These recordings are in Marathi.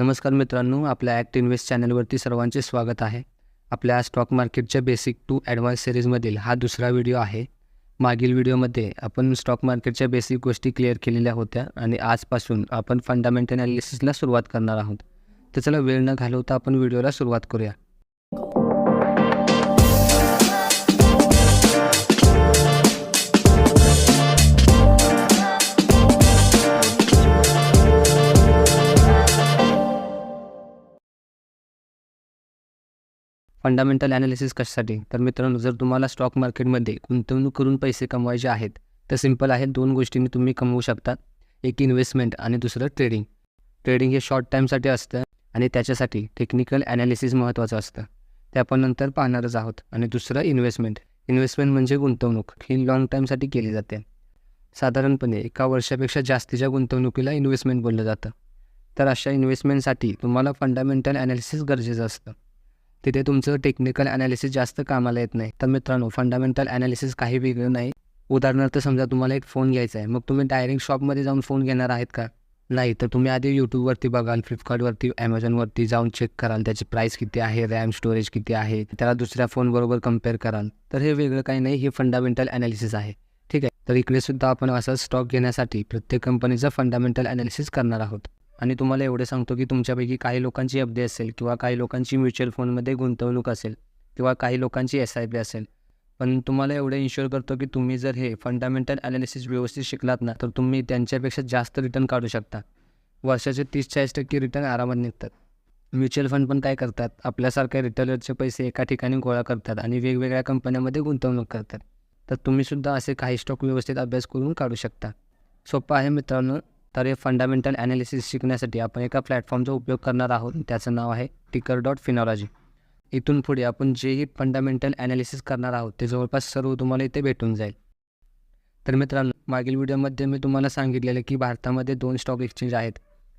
नमस्कार मित्रांनो आपल्या ॲक्ट इन्व्हेस्ट चॅनलवरती सर्वांचे स्वागत आहे. आपल्या स्टॉक मार्केटच्या बेसिक टू ॲडव्हान्स सिरीजमधील हा दुसरा व्हिडिओ आहे. मागील व्हिडिओमध्ये आपण स्टॉक मार्केटच्या बेसिक गोष्टी क्लिअर केलेल्या होत्या आणि आजपासून आपण फंडामेंटल ॲनालिसिसला सुरुवात करणार आहोत. तर चला वेळ न घालवता आपण व्हिडिओला सुरुवात करूया. फंडामेंटल ॲनालिसिस कशासाठी? तर मित्रांनो जर तुम्हाला स्टॉक मार्केटमध्ये गुंतवणूक करून पैसे कमवायचे आहेत तर सिंपल आहे दोन गोष्टींनी तुम्ही कमवू शकता. एक इन्व्हेस्टमेंट आणि दुसरं ट्रेडिंग ट्रेडिंग हे शॉर्ट टाईमसाठी असतं आणि त्याच्यासाठी टेक्निकल ॲनालिसिस महत्त्वाचं असतं. ते आपण नंतर पाहणारच आहोत. आणि दुसरं इन्व्हेस्टमेंट इन्व्हेस्टमेंट म्हणजे गुंतवणूक. ही लाँग टाईमसाठी केली जाते. साधारणपणे एका वर्षापेक्षा जास्तीच्या गुंतवणुकीला इन्व्हेस्टमेंट बोललं जातं. तर अशा इन्व्हेस्टमेंटसाठी तुम्हाला फंडामेंटल ॲनालिसिस गरजेचं असतं. तिथे तुमचं टेक्निकल ॲनालिसिस जास्त कामाला येत नाही. तर मित्रांनो फंडामेंटल ॲनालिसिस काही वेगळं नाही. उदाहरणार्थ समजा तुम्हाला एक फोन घ्यायचा आहे. मग तुम्ही डायरेक्ट शॉपमध्ये जाऊन फोन घेणार आहेत का? नाही. तर तुम्ही आधी यूट्यूबवरती बघाल फ्लिपकार्टवरती ॲमेझॉनवरती जाऊन चेक कराल. त्याची प्राईस किती आहे? रॅम स्टोरेज किती आहे? त्याला दुसऱ्या फोनबरोबर कंपेअर कराल. तर हे वेगळं काही नाही. हे फंडामेंटल ॲनालिसिस आहे. ठीक आहे? तर इकडे सुद्धा आपण असा स्टॉक घेण्यासाठी प्रत्येक कंपनीचा फंडामेंटल ॲनालिसिस करणार आहोत. आणि तुम्हाला एवढे सांगतो की तुमच्यापैकी काही लोकांची एफ डी असेल किंवा काही लोकांची म्युच्युअल फंडमध्ये गुंतवणूक असेल किंवा काही लोकांची एस आय पी असेल. पण तुम्हाला एवढं इन्शुअर करतो की तुम्ही जर हे फंडामेंटल ॲनालिसिस व्यवस्थित शिकलात ना तर तुम्ही त्यांच्यापेक्षा जास्त रिटर्न काढू शकता. वर्षाचे तीस चाळीस टक्के रिटर्न आरामात निघतात. म्युच्युअल फंड पण काय करतात? आपल्यासारख्या रिटेलरचे पैसे एका ठिकाणी गोळा करतात आणि वेगवेगळ्या कंपन्यांमध्ये गुंतवणूक करतात. तर तुम्हीसुद्धा असे काही स्टॉक व्यवस्थित अभ्यास करून काढू शकता. सोपं आहे मित्रांनो तर हे फंडामेंटल ॲनालिसिस शिकण्यासाठी आपण एका प्लॅटफॉर्मचा उपयोग करणार आहोत. त्याचं नाव आहे टिकर डॉट फिनॉलॉजी इथून पुढे आपण जेही फंडामेंटल ॲनालिसिस करणार आहोत ते जवळपास सर्व तुम्हाला इथे भेटून जाईल. तर मित्रांनो मागील व्हिडिओमध्ये मी तुम्हाला सांगितलेलं की भारतामध्ये दोन स्टॉक एक्सचेंज आहेत.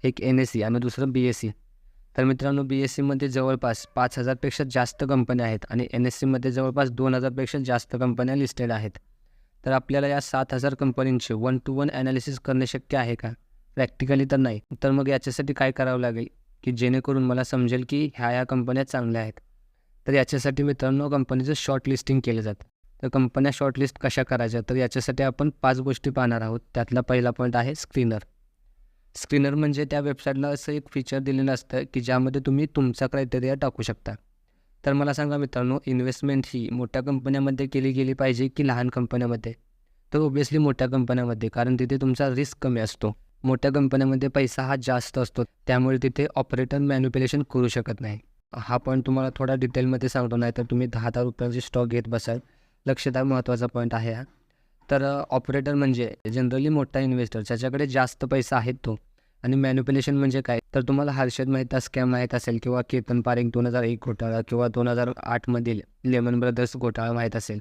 एक एन एस सी आणि दुसरं बी एस सी तर मित्रांनो बी एस सीमध्ये जवळपास पाच हजारपेक्षा जास्त कंपन्या आहेत आणि एन एस सीमध्ये जवळपास दोन हजारपेक्षा जास्त कंपन्या लिस्टेड आहेत. तर आपल्याला या सात हजार कंपनींचे वन टू वन ॲनालिसिस करणे शक्य आहे का? प्रॅक्टिकली तर नाही. तर मग याच्यासाठी काय करावं लागेल? की जेणेकरून मला समजेल की ह्या ह्या कंपन्या चांगल्या आहेत. तर याच्यासाठी मित्रांनो कंपनीचं शॉर्ट लिस्टिंग केलं जातं. तर कंपन्या शॉर्टलिस्ट कशा करायच्या? तर याच्यासाठी आपण पाच गोष्टी पाहणार आहोत. त्यातला पहिला पॉईंट आहे स्क्रीनर स्क्रीनर म्हणजे त्या वेबसाईटला असं एक फीचर दिलेलं असतं की ज्यामध्ये तुम्ही तुमचा क्रायटेरिया टाकू शकता. तर मला सांगा मित्रांनो इन्व्हेस्टमेंट ही मोठ्या कंपन्यामध्ये केली गेली पाहिजे की लहान कंपन्यामध्ये? तर ओबियसली मोठ्या कंपन्यामध्ये कारण तिथे तुमचा रिस्क कमी असतो. मोठ्या कंपन्यामध्ये पैसा हा जास्त असतो. त्यामुळे तिथे ऑपरेटर मॅन्युप्युलेशन करू शकत नाही. हा पॉईंट तुम्हाला थोडा डिटेलमध्ये सांगतो नाही तर तुम्ही दहा हजार रुपयाचे स्टॉक घेत बसाल. लक्षात महत्त्वाचा पॉईंट आहे हा. तर ऑपरेटर म्हणजे जनरली मोठा इन्व्हेस्टर ज्याच्याकडे जास्त पैसा आहे तो. आणि मॅन्युप्युलेशन म्हणजे काय? तर तुम्हाला हर्षद मेहता स्कॅम माहीत असेल किंवा केतन पारेख दोन हजार एक घोटाळा किंवा दोन हजार आठमधील लेमन ब्रदर्स घोटाळा माहीत असेल.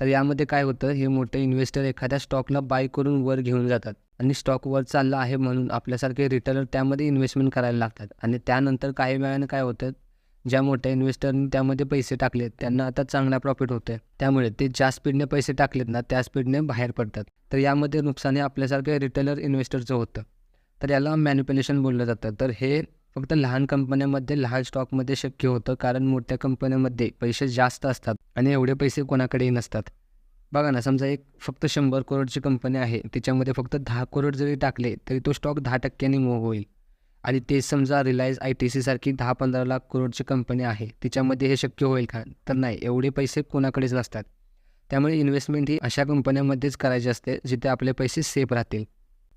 तर यामध्ये काय होतं? हे मोठे इन्व्हेस्टर एखाद्या स्टॉकला बाय करून वर घेऊन जातात. आणि स्टॉक वर चालला आहे म्हणून आपल्यासारखे रिटेलर त्यामध्ये इन्व्हेस्टमेंट करायला लागतात. आणि त्यानंतर काही वेळानं काय होतं ज्या मोठ्या इन्व्हेस्टरने त्यामध्ये पैसे टाकलेत त्यांना आता चांगला प्रॉफिट होतं त्यामुळे ते ज्या स्पीडने पैसे टाकलेत ना त्या स्पीडने बाहेर पडतात. तर यामध्ये नुकसान हे आपल्यासारख्या रिटेलर इन्व्हेस्टरचं होतं. तर याला मॅन्युप्युलेशन बोललं जातं. तर हे फक्त लहान कंपन्यांमध्ये लहान स्टॉकमध्ये शक्य होतं. कारण मोठ्या कंपन्यांमध्ये पैसे जास्त असतात आणि एवढे पैसे कोणाकडेही नसतात. बघा ना समजा एक फक्त शंभर करोडची कंपनी आहे त्याच्यामध्ये फक्त दहा करोड जरी टाकले तरी तो स्टॉक दहा टक्क्यांनी मूव्ह होईल. आणि ते समजा रिलायन्स आय टी सीसारखी दहा पंधरा लाख करोडची कंपनी आहे तिच्यामध्ये हे शक्य होईल का? तर नाही एवढे पैसे कोणाकडेच नसतात. त्यामुळे इन्व्हेस्टमेंट ही अशा कंपन्यांमध्येच करायची असते जिथे आपले पैसे सेफ राहतील.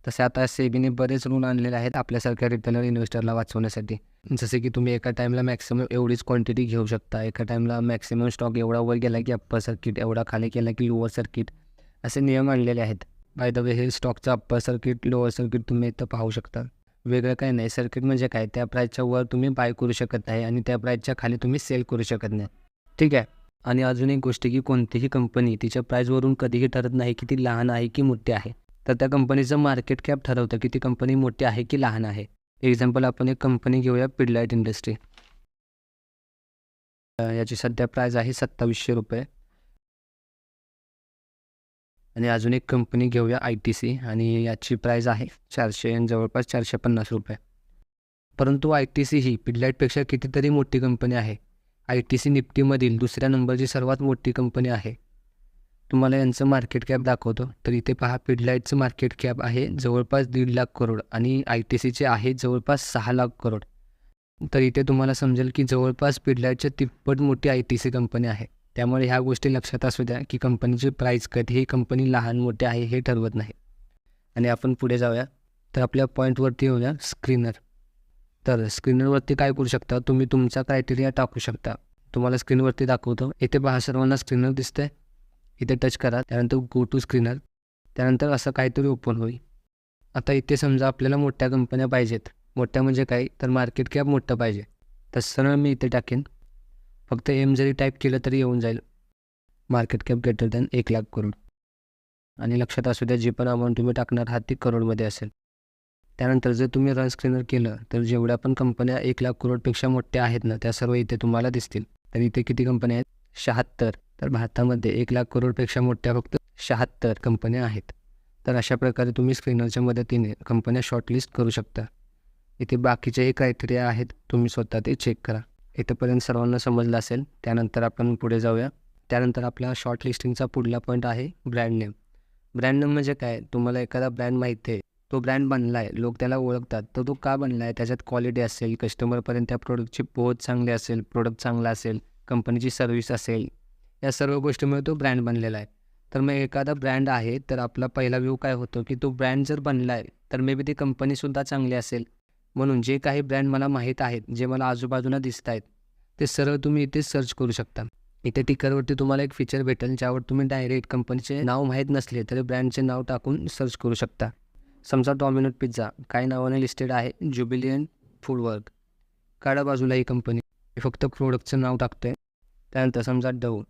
तसे आता सेबीने बरेच ऋण आणलेले आहेत आपल्यासारख्या रिटेलर इन्व्हेस्टरला वाचवण्यासाठी. जसे की तुम्ही एका टाईमला मॅक्सिमम एवढीच क्वांटिटी घेऊ शकता. एका टाईमला मॅक्सिमम स्टॉक एवढा वर गेला की अप्पर सर्किट एवढा खाली केला की लोअर सर्किट असे नियम आणलेले आहेत. बाय द वे हे स्टॉकचं अप्पर सर्किट लोअर सर्किट तुम्ही इथं पाहू शकता. वेगळं काही नाही. सर्किट म्हणजे काय? त्या प्राईजच्या वर तुम्ही बाय करू शकत नाही आणि त्या प्राईजच्या खाली तुम्ही सेल करू शकत नाही. ठीक आहे? आणि अजून एक गोष्ट की कोणतीही कंपनी तिच्या प्राईजवरून कधीही ठरत नाही की ती लहान आहे की मोठी आहे. तर त्या कंपनीचं मार्केट कॅप ठरवतं की ती कंपनी मोठी आहे की लहान आहे. एक्झाम्पल आपण एक कंपनी घेऊया पिडलाईट इंडस्ट्री याची सध्या प्राईज आहे सत्तावीसशे रुपये. आणि अजून एक कंपनी घेऊया आय टी सी आणि याची प्राईज आहे चारशे आणि जवळपास चारशे पन्नास रुपये. परंतु आय टी सी ही पिडलाईटपेक्षा कितीतरी मोठी कंपनी आहे. आय टी सी निफ्टीमधील दुसऱ्या नंबरची सर्वात मोठी कंपनी आहे. तुम्हाला यांचं मार्केट कॅप दाखवतो. तर इथे पहा पिडलाईटचं मार्केट कॅप आहे जवळपास दीड लाख करोड आणि आय टी सीचे आहे जवळपास सहा लाख करोड. तर इथे तुम्हाला समजेल की जवळपास पिडलाईटच्या तिप्पट मोठी आय टी सी कंपनी आहे. त्यामुळे ह्या गोष्टी लक्षात असू द्या की कंपनीची प्राईस कधी ही कंपनी लहान मोठी आहे हे ठरवत नाही. आणि आपण पुढे जाऊया. तर आपल्या पॉईंटवरती येऊया स्क्रीनर तर स्क्रीनरवरती काय करू शकता? तुम्ही तुमचा क्रायटेरिया टाकू शकता. तुम्हाला स्क्रीनवरती दाखवतो. इथे पहा सर्वांना स्क्रीनर दिसतंय. इथे टच करा त्यानंतर गो टू स्क्रीनर त्यानंतर असं काहीतरी ओपन होईल. आता इथे समजा आपल्याला मोठ्या कंपन्या पाहिजेत. मोठ्या म्हणजे काय? तर मार्केट कॅप मोठं पाहिजे. तसं मी इथे टाकेन. फक्त एम जरी टाईप केलं तरी येऊन जाईल. मार्केट कॅप ग्रेटर दॅन एक लाख करोड. आणि लक्षात असू द्या जी पण अमाऊंट तुम्ही टाकणार आहात ती करोडमध्ये असेल. त्यानंतर जर तुम्ही रन स्क्रीनर केलं तर जेवढ्या पण कंपन्या एक लाख करोडपेक्षा मोठ्या आहेत ना त्या सर्व इथे तुम्हाला दिसतील. तर इथे किती कंपन्या आहेत? शहात्तर. तर भारतामध्ये एक लाख करोडपेक्षा मोठ्या फक्त शहात्तर कंपन्या आहेत. तर अशा प्रकारे तुम्ही स्क्रीनरच्या मदतीने कंपन्या शॉर्टलिस्ट करू शकता. इथे बाकीचेही क्रायटेरिया आहेत तुम्ही स्वतः ते चेक करा. इथंपर्यंत सर्वांना समजलं असेल त्यानंतर आपण पुढे जाऊया. त्यानंतर आपला शॉर्ट लिस्टिंगचा पुढला पॉईंट आहे ब्रँड नेम ब्रँड नेम म्हणजे काय? तुम्हाला एखादा ब्रँड माहिती आहे. तो ब्रँड बनला आहे लोक त्याला ओळखतात. तर तो का बनला आहे त्याच्यात क्वालिटी असेल कस्टमरपर्यंत त्या प्रोडक्टची पोहोच चांगली असेल प्रोडक्ट चांगला असेल कंपनीची सर्व्हिस असेल. या सर्व गोष्टीमुळे तो ब्रँड बनलेला आहे. तर मग एखादा ब्रँड आहे तर आपला पहिला व्ह्यू काय होतो? की तो ब्रँड जर बनला आहे तर मे बी ती कंपनीसुद्धा चांगली असेल. म्हणून जे काही ब्रँड मला माहीत आहेत जे मला आजूबाजूला दिसत आहेत ते सरळ तुम्ही इथे सर्च करू शकता. इथे टिकरवरती तुम्हाला एक फीचर भेटेल ज्यावर तुम्ही डायरेक्ट कंपनीचे नाव माहीत नसले तरी ब्रँडचे नाव टाकून सर्च करू शकता. समजा डॉमिनोट पिझ्झा काय नावाने लिस्टेड आहे? ज्युबिलियन फूडवर्क काळ्या बाजूला ही कंपनी फक्त प्रोडक्टचं नाव टाकतोय. त्यानंतर समजा डव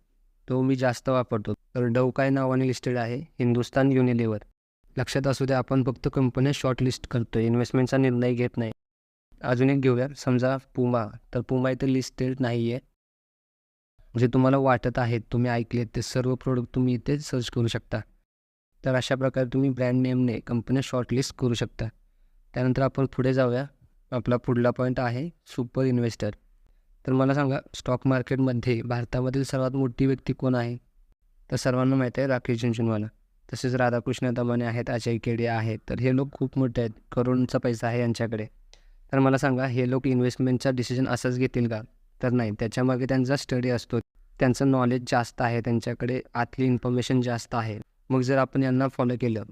तो मी जास्त वापरतो. तर डव काय नावाने लिस्टेड आहे? हिंदुस्तान युनिलिव्हर लक्षात असू द्या आपण फक्त कंपन्या शॉर्ट लिस्ट करतो इन्व्हेस्टमेंटचा निर्णय घेत नाही. अजून एक घेऊया समजा पुमा तर पुमा इथे लिस्टेड नाही आहे जे तुम्हाला वाटत आहेत तुम्ही ऐकलेत ते सर्व प्रोडक्ट तुम्ही इथे सर्च करू शकता. तर अशा प्रकारे तुम्ही ब्रँड नेमने कंपन्या शॉर्टलिस्ट करू शकता. त्यानंतर आपण पुढे जाऊया. आपला पुढला पॉईंट आहे सुपर इन्व्हेस्टर तर मला सांगा स्टॉक मार्केटमध्ये भारतामधील सर्वात मोठी व्यक्ती कोण आहे? तर सर्वांना माहीत आहे राकेश झुंझुनवाला तसेच राधाकृष्ण दमाने आहेत अजय केडे आहेत. तर हे लोक खूप मोठे आहेत. करोडचा पैसा आहे यांच्याकडे. तर मला सांगा हे लोक इन्व्हेस्टमेंटचा डिसिजन असंच घेतील का? तर नाही त्याच्यामागे त्यांचा स्टडी असतो. त्यांचं नॉलेज जास्त आहे त्यांच्याकडे आतली इन्फॉर्मेशन जास्त आहे. मग जर आपण यांना फॉलो केलं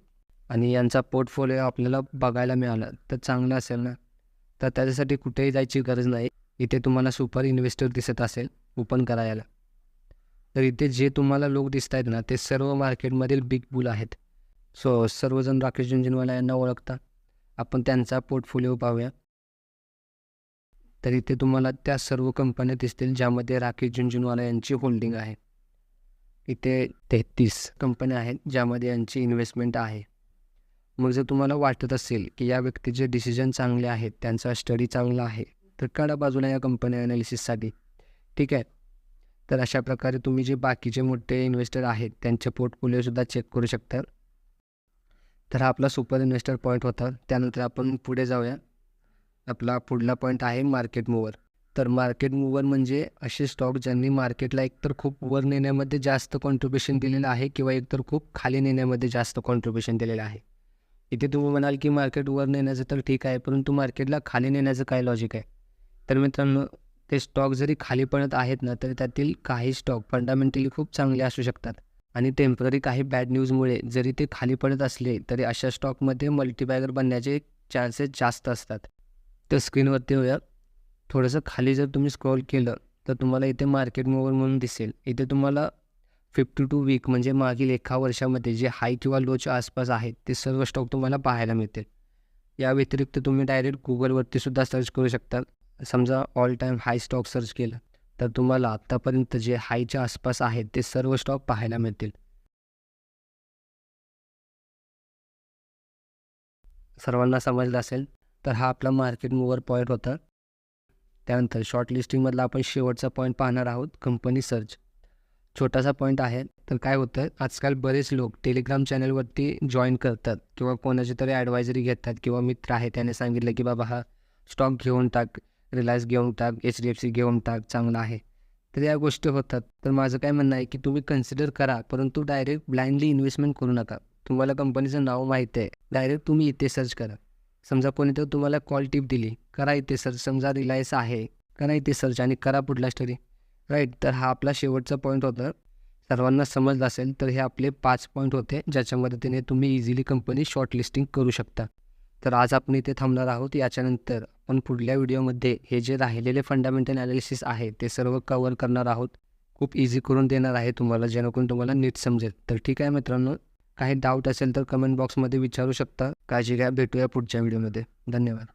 आणि यांचा पोर्टफोलिओ आपल्याला बघायला मिळाला तर चांगलं असेल ना? तर त्याच्यासाठी कुठेही जायची गरज नाही. इथे तुम्हाला सुपर इन्व्हेस्टर दिसत असेल ओपन करायला. तर इथे जे तुम्हाला लोक दिसत आहेत ना ते सर्व मार्केटमधील बिग बुल आहेत. सो सर्वजण राकेश झुंझुनवाला यांना ओळखता आपण त्यांचा पोर्टफोलिओ पाहूया. तर इथे तुम्हाला त्या सर्व कंपन्या दिसतील ज्यामध्ये राकेश झुंझुनवाला यांची होल्डिंग आहे. इथे तेहतीस कंपन्या आहेत ज्यामध्ये यांची इन्व्हेस्टमेंट आहे. मग जर तुम्हाला वाटत असेल की या व्यक्तीचे डिसिजन चांगले आहेत त्यांचा स्टडी चांगला आहे तर काढा बाजूला या कंपन्या ॲनालिसिससाठी ठीक आहे? तर अशा प्रकारे तुम्ही जे बाकीचे मोठे इन्व्हेस्टर आहेत त्यांचे पोर्टफोलिओसुद्धा चेक करू शकता. तर हा आपला सुपर इन्व्हेस्टर पॉईंट होता. त्यानंतर आपण पुढे जाऊया. आपला पुढला पॉईंट आहे मार्केट मूवर तर मार्केट मूवर म्हणजे असे स्टॉक ज्यांनी मार्केटला एकतर खूप वर नेण्यामध्ये जास्त कॉन्ट्रीब्युशन दिलेलं आहे किंवा एकतर खूप खाली नेण्यामध्ये जास्त कॉन्ट्रीब्युशन दिलेलं आहे. इथे तुम्ही म्हणाल की मार्केट वर नेण्याचं तर ठीक आहे परंतु मार्केटला खाली नेण्याचं काय लॉजिक आहे? तर मित्रांनो ते स्टॉक जरी खाली पडत आहेत ना तरी त्यातील काही स्टॉक फंडामेंटली खूप चांगले असू शकतात. आणि टेंपररी काही बॅड न्यूजमुळे जरी ते खाली पडत असले तरी अशा स्टॉकमध्ये मल्टीबॅगर बनण्याचे चान्सेस जास्त असतात. तर स्क्रीनवरती होऊया थोडंसं खाली जर तुम्ही स्क्रॉल केलं तर तुम्हाला इथे मार्केट मूवर म्हणून दिसेल. इथे तुम्हाला फिफ्टी टू वीक म्हणजे मागील एका वर्षामध्ये जे हाय किंवा लोच्या आसपास आहेत ते सर्व स्टॉक तुम्हाला पाहायला मिळतील. या व्यतिरिक्त तुम्ही डायरेक्ट गुगलवरती सुद्धा सर्च करू शकता. समजा all time high stock search केलं तर तुम्हाला आत्तापर्यंत जे हायच्या आसपास आहेत ते सर्व स्टॉक पाहायला मिळतील. सर्वांना समजलं असेल तर हा आपला मार्केट मूवर पॉईंट होता. त्यानंतर शॉर्ट लिस्टिंगमधला आपण शेवटचा पॉईंट पाहणार आहोत कंपनी सर्च छोटासा पॉईंट आहे तर काय होतं आजकाल बरेच लोक टेलिग्राम चॅनलवरती जॉईन करतात किंवा कोणाची तरी ॲडवायझरी घेतात किंवा मित्र आहे त्याने सांगितलं की बाबा हा स्टॉक घेऊन टाक. रिलायन्स घेऊन टाक एच डी एफ सी घेऊन टाक चांगलं आहे. तर या गोष्टी होतात. तर माझं काय म्हणणं आहे की तुम्ही कन्सिडर करा परंतु डायरेक्ट ब्लाइंडली इन्व्हेस्टमेंट करू नका. तुम्हाला कंपनीचं नाव माहीत आहे. डायरेक्ट तुम्ही इथे सर्च करा. समजा कोणी तर तुम्हाला कॉल टिप दिली करा इथे सर्च समजा रिलायन्स आहे करा इथे सर्च आणि करा पुढला स्टोरी राईट तर हा आपला शेवटचा पॉईंट होता. सर्वांना समजलं असेल तर हे आपले पाच पॉईंट होते ज्याच्या मदतीने तुम्ही इझिली कंपनी शॉर्टलिस्टिंग करू शकता. तर आज आपण इथे थांबणार आहोत. याच्यानंतर पण पुढल्या व्हिडिओमध्ये हे जे राहिलेले फंडामेंटल ॲनालिसिस आहे ते सर्व कवर करणार आहोत. खूप इझी करून देणार आहे तुम्हाला जेणेकरून तुम्हाला नीट समजेल. तर ठीक आहे मित्रांनो काही डाऊट असेल तर कमेंट बॉक्समध्ये विचारू शकता. काळजी घ्या भेटूया पुढच्या व्हिडिओमध्ये. धन्यवाद.